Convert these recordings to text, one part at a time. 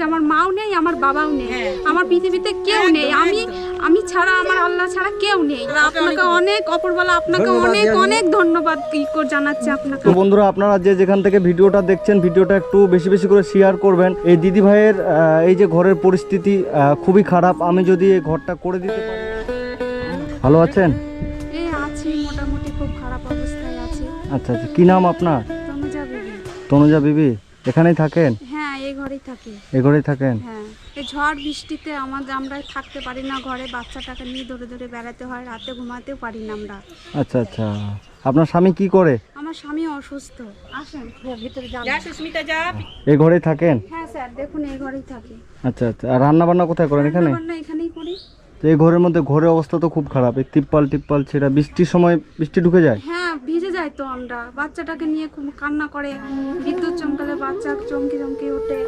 আমার মাও নেই আমার বাবাও নেই। আমার পৃথিবীতে কেউ নেই। আমি আমি ছাড়া আমার আল্লাহ ছাড়া কেউ নেই। আপনাকে অনেক অপরবেলা আপনাকে অনেক অনেক ধন্যবাদ জানাচ্ছি আপনাকে। বন্ধুরা আপনারা যে যেখান থেকে ভিডিওটা দেখছেন ভিডিওটা একটু বেশি বেশি করে শেয়ার করবেন। এই দিদি ভাইয়ের এই যে ঘরের পরিস্থিতি খুবই খারাপ। আমি যদি এই ঘরটা করে দিতে পারি। ভালো আছেন? এই আছি মোটামুটি খুব খারাপ অবস্থায় আছি। আচ্ছা আচ্ছা। কি নাম আপনার? তনুজা বিবি। তনুজা বিবি। এখানেই থাকেন? হ্যাঁ এই ঘরেই থাকি। এ ঘরেই থাকেন? হ্যাঁ। এই ঝড় বৃষ্টিতে আমাদের আমরা থাকতে পারি না ঘরে বাচ্চাটাকে নিয়ে ধরে ধরে বেড়াতে হয় রাতে ঘুমাতেও পারি না আমরা। আচ্ছা আচ্ছা। আপনার স্বামী কি করে? আমার স্বামী অসুস্থ। আসেন ভিতরে যান। এই ঘরেই থাকেন? হ্যাঁ স্যার দেখুন এই ঘরেই থাকি। আচ্ছা আচ্ছা। আর রান্না বান্না কোথায় করেন এখানে? রান্না এখানেই করি। তো এই ঘরের মধ্যে ঘরের অবস্থা তো খুব খারাপ। এই টিপ্পাল টিপ্পাল ছেঁড়া বৃষ্টির সময় বৃষ্টি ঢুকে যায়? হ্যাঁ ভিজে যায় তো আমরা। বাচ্চাটাকে নিয়ে খুব কান্না করে। বিদ্যুৎ চমকালে বাচ্চা চমকি চমকি ওঠে।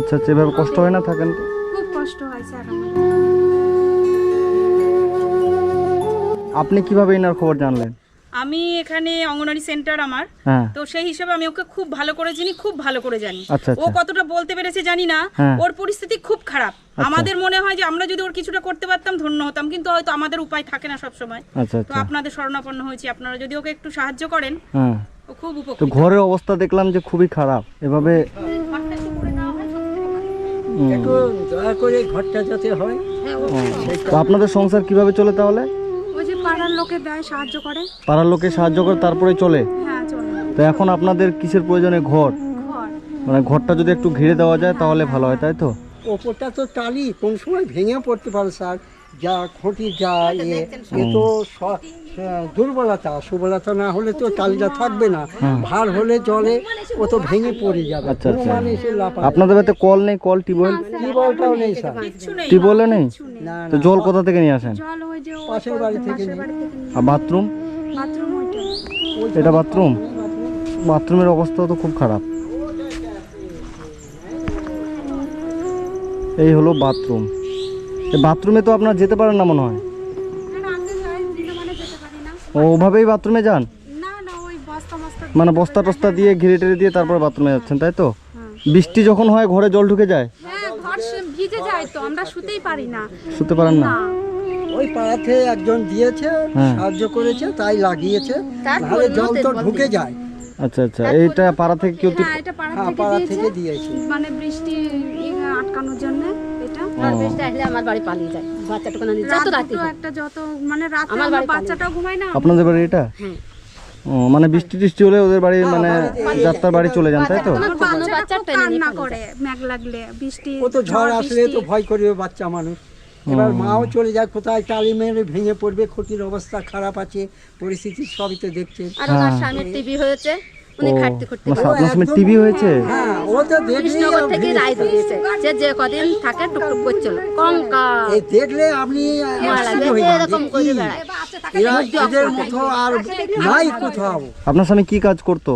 আচ্ছা আচ্ছা এভাবে কষ্ট হয় না থাকেন তো? খুব কষ্ট হয় স্যার আপনি কীভাবে এনার খবর জানলেন? আমি এখানে অঙ্গনওয়াড়ি সেন্টার আমার। হ্যাঁ। তো সেই হিসাবে আমি ওকে খুব ভালো করে চিনি খুব ভালো করে জানি। আচ্ছা, ও আচ্ছা। কতটা বলতে পেরেছে জানি না। হ্যাঁ। ওর পরিস্থিতি খুব খারাপ। আমাদের মনে হয় যে আমরা যদি ওর কিছুটা করতে পারতাম ধন্য হতাম কিন্তু হয়তো আমাদের উপায় থাকে না সব সময় আচ্ছা তো আচ্ছা। আপনাদের শরণাপন্ন হয়েছি। আপনারা যদি ওকে একটু সাহায্য করেন হ্যাঁ। ও খুব তো উপকৃত ঘরের অবস্থা দেখলাম যে খুবই খারাপ। এভাবে একটু দয়া করে ঘরটা যাতে হয় তো আপনাদের সংসার কীভাবে চলে তাহলে? পাড়ার লোকে দেয় সাহায্য করে। পাড়ার লোকে সাহায্য করে তারপরে চলে? হ্যাঁ চলে। তো এখন আপনাদের কিসের প্রয়োজনে ঘর? ঘর। মানে ঘরটা যদি একটু ঘিরে দেওয়া যায় তাহলে ভালো হয় তাই তো? ওপরটা তো টালি কোন সময় ভেঙে পড়তে পারে স্যার। যা খুঁটি যা ইয়ে এ তো দুর্বলতা সুবলতা না হলে তো টালিটা থাকবে না। ভার হলে জলে ও তো ভেঙে পড়ে যাবে। আচ্ছা, কোনো আচ্ছা। এ আপনাদের বাড়িতে কল নেই? Call tubewell? টিউবওয়েলটাও নেই স্যার। কিছু নেই। টিউবওয়েলে নেই? না তো জল কোথা থেকে নিয়ে আসেন? জল ওই যে পাশের বাড়ি থেকে পাশের নিই। বাড়ি থেকে নিয়ে আর বাথরুম? বাথরুম ওইটা। এটা বাথরুম? বাথরুমের অবস্থা তো খুব খারাপ। এই হলো বাথরুম। বাথরুমে তো আপনার যেতে পারেন না মনে হয়? মানে যেতে পারি না। ও ওভাবেই বাথরুমে যান? না না ওই বস্তা মস্তা মানে বস্তা টস্তা দিয়ে ঘিরে টেরে দিয়ে তারপর বাথরুমে যাচ্ছেন তাই তো? হ্যাঁ। বৃষ্টি যখন হয় ঘরে জল ঢুকে যায়? হ্যাঁ ঘর সে- ভিজে যায় তো আমরা শুতেই পারি না। শুতে পারেন না? ওই পাড়াতে একজন দিয়েছে হ্যাঁ। সাহায্য করেছে তাই লাগিয়েছে। নাহলে জল তো ঢুকে যায়। আচ্ছা আচ্ছা এইটা পাড়া থেকে কেউ এটা পাড়া থেকে দিয়েছে। মানে বৃষ্টি আটকানোর জন্য। আমার মানে রাতে আমার আমার বাড়ি বাচ্চাটাও ঘুমায় না। আপনাদের বাড়ি এটা? ও মানে বৃষ্টি টিষ্টি হলে ওদের বাড়ি মানে যাত্রার বাড়ি চলে যান তাই তো? আমার কোনো বাচ্চাটা বাচ্চার খুব টেনে নিয়ে কান্না করে মেঘ লাগলে বৃষ্টি ও তো ঝড় আসলে তো ভয় করবে বাচ্চা মানুষ। এবার মাও চলে যায় কোথায় টালি মেরে ভেঙে পড়বে ক্ষতির অবস্থা খারাপ আছে পরিস্থিতি সবই তো দেখছেন আর ওনার স্বামীর টিভি হয়েছে। মানে আপনার সময় টিভি হয়েছে? হ্যাঁ কৃষ্ণনগর থেকে রায় দিয়েছে যে যে কদিন থাকে টুকটুক করছিল। দেখলে আপনি হয়ে এরকম করে বেড়ায়। আপনার স্বামী কি কাজ করতো?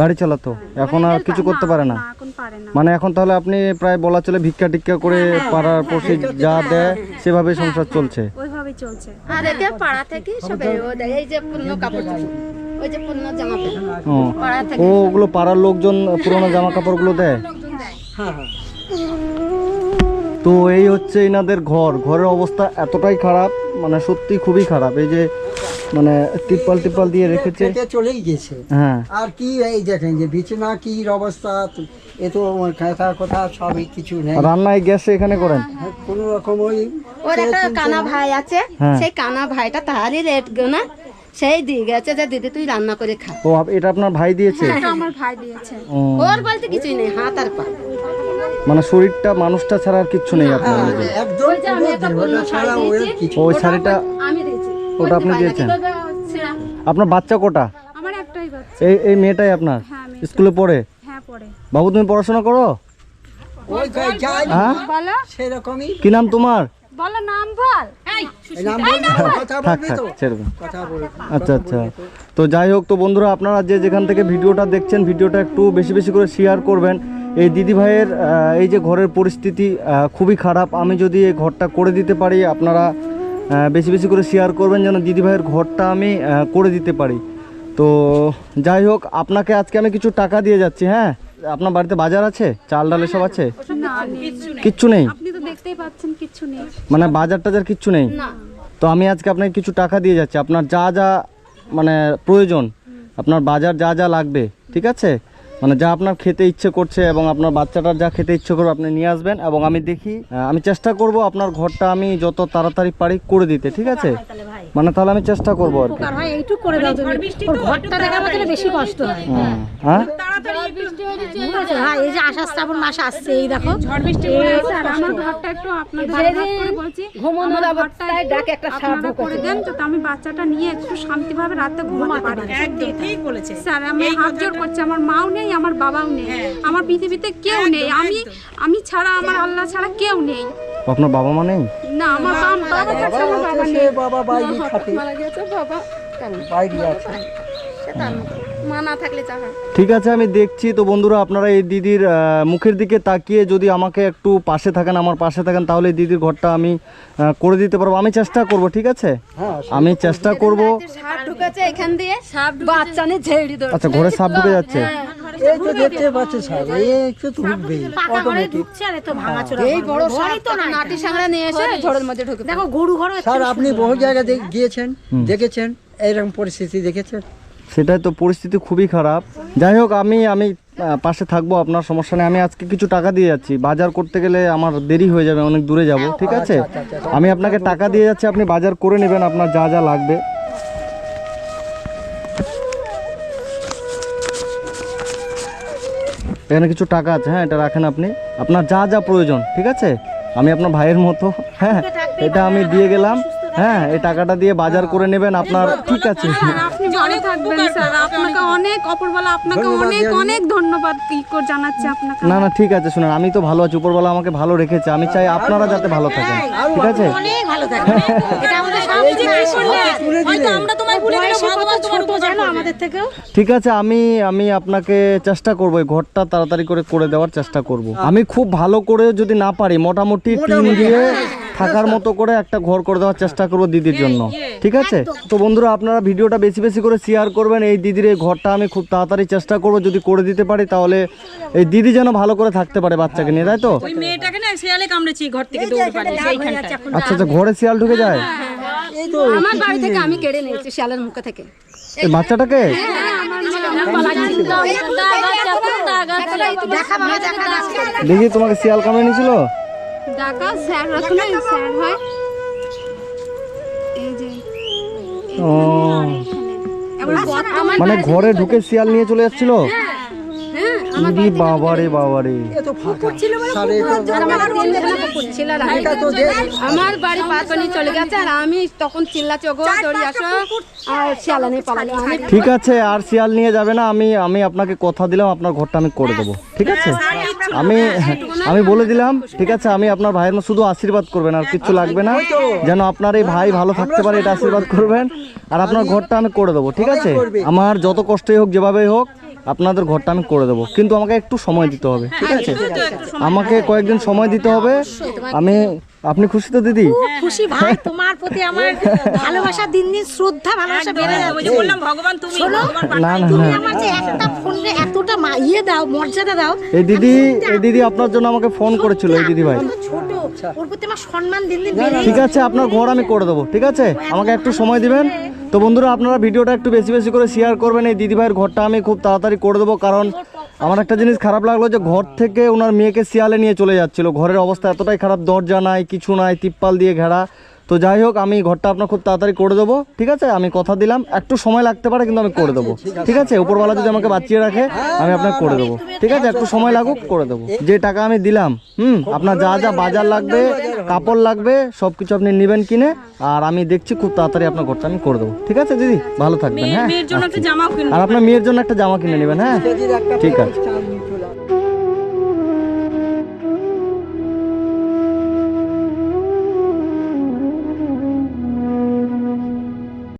গাড়ি চালাতো। এখন আর কিছু করতে পারে না। না পারে না। মানে এখন তাহলে আপনি প্রায় বলা চলে ভিক্ষা টিক্ষা করে পাড়ার পড়শি যা দেয় সেভাবে সংসার চলছে। ওইভাবেই চলছে। আর একে পাড়া থেকে সব ও এই যে পুরনো কাপড় ওই যে পুরনো জামা ও পাড়া থেকে ওগুলো পাড়ার লোকজন পুরোনো জামা কাপড়গুলো দেয়? হ্যাঁ হ্যাঁ। তো এই হচ্ছে এনাদের ঘর। ঘরের অবস্থা এতটাই খারাপ মানে সত্যি খুবই খারাপ। এই যে মানে তিপ্পাল টিপ্পাল দিয়ে রেখেছে। কেটে চলেই গেছে। হ্যাঁ। আর কি এই দেখেন যে বিছানা কি অবস্থা এ তো কাঁথা কথা সবই কিছু নেই। রান্নায় গ্যাসে এখানে করেন? কোন রকম ওই ওর একটা কানা ভাই আছে হ্যাঁ। সেই কানা ভাইটা তারই রেট গোনা। সেই দিয়ে গেছে যে দিদি তুই রান্না করে খা। ও এটা আপনার ভাই দিয়েছে? এটা আমার ভাই দিয়েছে। ওর বলতে কিছুই নেই হাত আর পা। মানে শরীরটা মানুষটা ছাড়া আর কিচ্ছু নেই আপনার হ্যাঁ, একদম ছাড়া ওই শাড়িটা আমি ওটা আপনি দিয়েছেন? আপনার বাচ্চা কোটা? আমার একটাই বাচ্চা। এই এই মেয়েটাই আপনার? হ্যাঁ স্কুলে পড়ে? হ্যাঁ পড়ে। বাবু তুমি পড়াশোনা করো? ওই যাই হ্যাঁ? বলো। সেরকমই। কি নাম তোমার? বলো নাম বল। এই নাম বলবি কথা বলবি তো? ছেড়ে দাও। কথা বলবি। আচ্ছা আচ্ছা। তো যাই হোক তো বন্ধুরা আপনারা যে যেখান থেকে ভিডিওটা দেখছেন ভিডিওটা একটু বেশি বেশি করে শেয়ার করবেন। এই দিদি ভাইয়ের এই যে ঘরের পরিস্থিতি খুবই খারাপ। আমি যদি এই ঘরটা করে দিতে পারি আপনারা বেশি বেশি করে শেয়ার করবেন যেন দিদিভাইয়ের ঘরটা আমি করে দিতে পারি। তো যাই হোক আপনাকে আজকে আমি কিছু টাকা দিয়ে যাচ্ছি হ্যাঁ? আপনার বাড়িতে বাজার আছে? চাল ডাল এসব আছে? কিচ্ছু নেই। আপনি তো দেখতেই পাচ্ছেন কিচ্ছু নেই। মানে বাজার টাজার কিচ্ছু নেই? তো আমি আজকে আপনাকে কিছু টাকা দিয়ে যাচ্ছি। আপনার যা যা মানে প্রয়োজন আপনার বাজার যা যা লাগবে ঠিক আছে? মানে যা আপনার খেতে ইচ্ছে করছে এবং আপনার বাচ্চাটার যা খেতে ইচ্ছে করবে আপনি নিয়ে আসবেন এবং আমি দেখি আমি চেষ্টা করব আপনার ঘরটা আমি যত তাড়াতাড়ি পারি করে দিতে ঠিক আছে? মানে তাহলে আমি চেষ্টা করব আর কি। আর হয় এইটুকু করে দাও তুমি। ঘরটা দেখার বেশি কষ্ট হয়। হ্যাঁ? হ্যাঁ এই যে আষাঢ় শ্রাবণ মাস আসছে এই দেখো। স্যার আমার ঘরটা একটু আপনাদের করে বলছি। ডাকে একটা দেন যাতে আমি বাচ্চাটা নিয়ে একটু শান্তিভাবে রাতে ঘুমাতে পারি। একদম ঠিক বলেছে স্যার আমি হাত জোর করছি আমার মাও নেই আমার বাবাও নেই। আমার পৃথিবীতে কেউ নেই। আমি আমি ছাড়া আমার আল্লাহ ছাড়া কেউ নেই। আপনার বাবা মা নেই? না আমার বাবা বাবা থাকছে আমার বাবা সে নেই। বাবা বাইরে থাকে মারা গেছে বাবা। বাইরে আছে। সে তার মতো। মা না থাকলে যা হয়। ঠিক আছে আমি দেখছি। তো বন্ধুরা আপনারা এই দিদির মুখের দিকে তাকিয়ে যদি আমাকে একটু পাশে থাকেন আমার পাশে থাকেন তাহলে এই দিদির ঘরটা আমি করে দিতে পারব। আমি চেষ্টা করব ঠিক আছে? হ্যাঁ আমি চেষ্টা করব। সাপ ঢুকেছে এখান দিয়ে। সাপ বাচ্চা নিয়ে ঝেড়ি ধরে আচ্ছা ঘরে সাপ ঢুকে যাচ্ছে? এই তো দেখতে পাচ্ছি স্যার এই তো ঢুকবেই পাকা ঘরে ঢুকছে আর এ তো ভাঙাচোরা এই বড় সাপ তো নাটি সাংড়া নিয়ে এসে ঝড়ের মধ্যে ঢুকে দেখো গরু ঘর স্যার আপনি বহু জায়গায় গিয়েছেন দেখেছেন এইরকম পরিস্থিতি দেখেছেন? সেটাই তো পরিস্থিতি খুবই খারাপ যাই হোক আমি আমি পাশে থাকব আপনার সমস্যা নেই আমি আজকে কিছু টাকা দিয়ে যাচ্ছি বাজার করতে গেলে আমার দেরি হয়ে যাবে অনেক দূরে যাব ঠিক আছে আমি আপনাকে টাকা দিয়ে যাচ্ছি আপনি বাজার করে নেবেন আপনার যা যা লাগবে এখানে কিছু টাকা আছে হ্যাঁ এটা রাখেন আপনি আপনার যা যা প্রয়োজন ঠিক আছে আমি আপনার ভাইয়ের মতো হ্যাঁ এটা আমি দিয়ে গেলাম হ্যাঁ এই টাকাটা দিয়ে বাজার করে নেবেন আপনার ঠিক আছে ভালো থাকবেন স্যার আপনাকে অনেক অপরবেলা আপনাকে অনেক অনেক ধন্যবাদ জানাচ্ছি আপনাকে। না না ঠিক আছে শুনুন আমি তো ভালো আছি উপরবেলা আমাকে ভালো রেখেছে আমি চাই আপনারা যাতে ভালো থাকেন। ঠিক আছে? অনেক ভালো থাকবে এটা আমাদের হয়তো আমরা তোমায় ভুলে গেলাম বয়সে কত ভগবান তোমার আমাদের থেকেও? ঠিক আছে আমি আমি আপনাকে চেষ্টা করব এই ঘরটা তাড়াতাড়ি করে করে দেওয়ার চেষ্টা করব। আমি খুব ভালো করে যদি না পারি মোটামুটি টিন দিয়ে থাকার মতো করে একটা ঘর করে দেওয়ার চেষ্টা করব দিদির জন্য ঠিক আছে? তো বন্ধুরা আপনারা ভিডিওটা বেশি বেশি করে শেয়ার করবেন। এই দিদির এই ঘরটা আমি খুব তাড়াতাড়ি চেষ্টা করব যদি করে দিতে পারি তাহলে এই দিদি যেন ভালো করে থাকতে পারে বাচ্চাকে নিয়ে তাই তো? আচ্ছা আচ্ছা ঘরে শিয়াল ঢুকে যায়? আমার বাড়ি থেকে আমি কেড়ে নিয়েছি শিয়ালের মুখে থেকে। এই বাচ্চাটাকে? দেখি তোমাকে শিয়াল কামড়ে নিয়েছিল? ডাকা স্যার রাখুন স্যার হয়। এই যে ও। মানে ঘরে ঢুকে শিয়াল নিয়ে চলে যাচ্ছিল? ইরি বাবারে বাবারে। তো আমার বাড়ি পাতনি চলে গেছে আর আমি তখন চিল্লাচ্ছি দড়ি আসো আর শিয়ালা নিয়ে পালালো। ঠিক আছে আর শিয়াল নিয়ে যাবে না আমি আমি আপনাকে কথা দিলাম আপনার ঘরটা আমি করে দেবো। ঠিক আছে? আমি আমি বলে দিলাম ঠিক আছে আমি আপনার ভাইয়ের শুধু আশীর্বাদ করবেন আর কিছু লাগবে না। যেন আপনার এই ভাই ভালো থাকতে পারে এটা আশীর্বাদ করবেন। আর আপনার ঘরটা আমি করে দেবো ঠিক আছে? আমার যত কষ্টই হোক যেভাবেই হোক আপনাদের ঘরটা আমি করে দেবো। কিন্তু আমাকে একটু সময় দিতে হবে ঠিক আছে? আমাকে কয়েকদিন সময় দিতে হবে। আমি আপনি খুশি তো দিদি? খুশি ভাই তোমার প্রতি আমার ভালোবাসা দিন দিন শ্রদ্ধা ভালোবাসা বেড়ে যাচ্ছে। যে বললাম ভগবান তুমি ভগবান না না তুমি আমার যে একটা ফোনে এতটা মা- ইয়ে দাও মর্যাদা দাও এই দিদি এই দিদি আপনার জন্য আমাকে ফোন করেছিল এই দিদি ভাই। ছোট ওর প্রতি আমার সম্মান দিন দিন বেড়ে ঠিক আছে আপনার ঘর আমি করে দেবো ঠিক আছে? আমাকে একটু সময় দিবেন। তো বন্ধুরা আপনারা ভিডিওটা একটু বেশি বেশি করে শেয়ার করবেন এই দিদিভাইয়ের ঘরটা আমি খুব তাড়াতাড়ি করে দেবো কারণ আমার একটা জিনিস খারাপ লাগল যে ঘর থেকে ওনার মেয়েকে শিয়ালে নিয়ে চলে যাচ্ছিল। ঘরের অবস্থা এতটাই খারাপ, দরজা নাই, কিছু নাই, তিপ্পাল দিয়ে ঘেরা। তো যাই হোক আমি ঘরটা আপনার খুব তাড়াতাড়ি করে দেবো ঠিক আছে? আমি কথা দিলাম একটু সময় লাগতে পারে কিন্তু আমি করে দেবো ঠিক আছে? উপরওয়ালা যদি আমাকে বাঁচিয়ে রাখে আমি আপনাকে করে দেবো ঠিক আছে? একটু সময় লাগুক করে দেবো। যে টাকা আমি দিলাম হুম আপনার যা যা বাজার লাগবে কাপড় লাগবে সব কিছু আপনি নেবেন কিনে আর আমি দেখছি খুব তাড়াতাড়ি আপনার ঘরটা আমি করে দেবো ঠিক আছে দিদি? ভালো থাকবেন হ্যাঁ? মেয়ের জন্য একটা জামাও কিনবো। আর আপনার মেয়ের জন্য একটা জামা কিনে নেবেন হ্যাঁ? ঠিক আছে।